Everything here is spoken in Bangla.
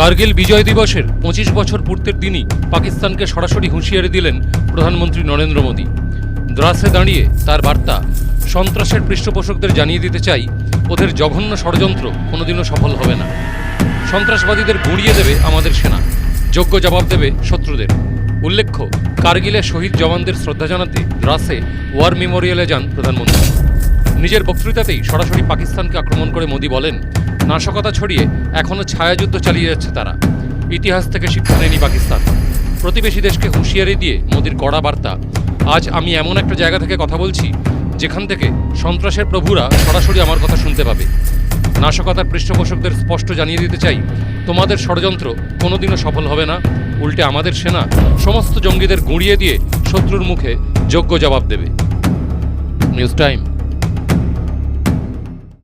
কার্গিল বিজয় দিবসের পঁচিশ বছর পূর্তির দিনই পাকিস্তানকে সরাসরি হুঁশিয়ারি দিলেন প্রধানমন্ত্রী নরেন্দ্র মোদী। দ্রাসে দাঁড়িয়ে তার বার্তা, সন্ত্রাসের পৃষ্ঠপোষকদের জানিয়ে দিতে চাই, ওদের জঘন্য ষড়যন্ত্র কোনোদিনও সফল হবে না। সন্ত্রাসবাদীদের গুঁড়িয়ে দেবে আমাদের সেনা, যোগ্য জবাব দেবে শত্রুদের। উল্লেখ্য, কার্গিলে শহীদ জওয়ানদের শ্রদ্ধা জানাতে দ্রাসে ওয়ার মেমোরিয়ালে যান প্রধানমন্ত্রী। নিজের বক্তৃতাতেই সরাসরি পাকিস্তানকে আক্রমণ করে মোদী বলেন নাশকতা ছড়িয়ে এখনও ছায়াযুদ্ধ চালিয়ে যাচ্ছে তারা। ইতিহাস থেকে শিক্ষা নেয়নি পাকিস্তান। প্রতিবেশী দেশকে হুঁশিয়ারি দিয়ে মোদির কড়া বার্তা, আজ আমি এমন একটা জায়গা থেকে কথা বলছি, যেখান থেকে সন্ত্রাসের প্রভুরা সরাসরি আমার কথা শুনতে পাবে। নাশকতার পৃষ্ঠপোষকদের স্পষ্ট জানিয়ে দিতে চাই, তোমাদের ষড়যন্ত্র কোনোদিনও সফল হবে না, উল্টে আমাদের সেনা সমস্ত জঙ্গিদের গুঁড়িয়ে দিয়ে শত্রুর মুখে যোগ্য জবাব দেবে। News time.